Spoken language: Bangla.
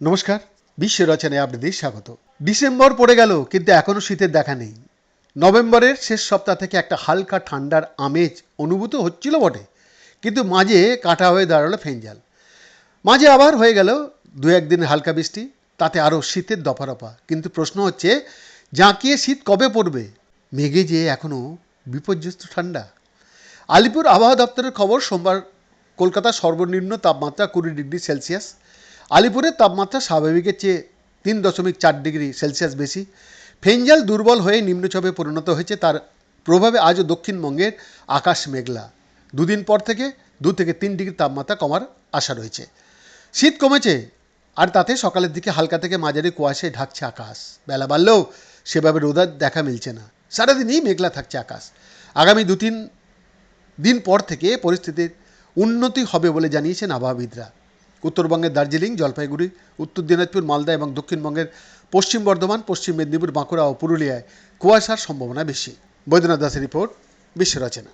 নমস্কার, বিশ্ব রচনায় আপনাদের স্বাগত। ডিসেম্বর পড়ে গেল, কিন্তু এখনও শীতের দেখা নেই। নভেম্বরের শেষ সপ্তাহ থেকে একটা হালকা ঠান্ডার আমেজ অনুভূত হচ্ছিল বটে, কিন্তু মাঝে কাটা হয়ে দাঁড়াল ফেঞ্জাল মাঝে আবার হয়ে গেল দু একদিন হালকা বৃষ্টি, তাতে আরও শীতের দফারফা। কিন্তু প্রশ্ন হচ্ছে, জাঁকিয়ে শীত কবে পড়বে? মেঘে যে এখনও বিপর্যস্ত ঠান্ডা। আলিপুর আবহাওয়া দপ্তরের খবর, সোমবার কলকাতা সর্বনিম্ন তাপমাত্রা কুড়ি ডিগ্রি সেলসিয়াস। আলিপুরের তাপমাত্রা স্বাভাবিকের চেয়ে তিন দশমিক চার ডিগ্রি সেলসিয়াস বেশি। ফেঞ্জাল দুর্বল হয়ে নিম্নচাপে পরিণত হয়েছে। তার প্রভাবে আজও দক্ষিণবঙ্গের আকাশ মেঘলা। দুদিন পর থেকে দু থেকে তিন ডিগ্রি তাপমাত্রা কমার আশা রয়েছে। শীত কমেছে, আর তাতে সকালের দিকে হালকা থেকে মাঝারি কুয়াশায় ঢাকছে আকাশ। বেলা বাড়লেও সেভাবে রোদার দেখা মিলছে না। সারাদিনই মেঘলা থাকছে আকাশ। আগামী দু তিন দিন পর থেকে পরিস্থিতির উন্নতি হবে বলে জানিয়েছেন আবহাওয়াবিদরা উত্তরবঙ্গের দার্জিলিং, জলপাইগুড়ি, উত্তর দিনাজপুর, মালদা এবং দক্ষিণবঙ্গের পশ্চিম বর্ধমান, পশ্চিম মেদিনীপুর, বাঁকুড়া ও পুরুলিয়ায় কুয়াশার সম্ভাবনা বেশি। বৈদ্যনাথ দাসের রিপোর্ট বিশ্ব রচনা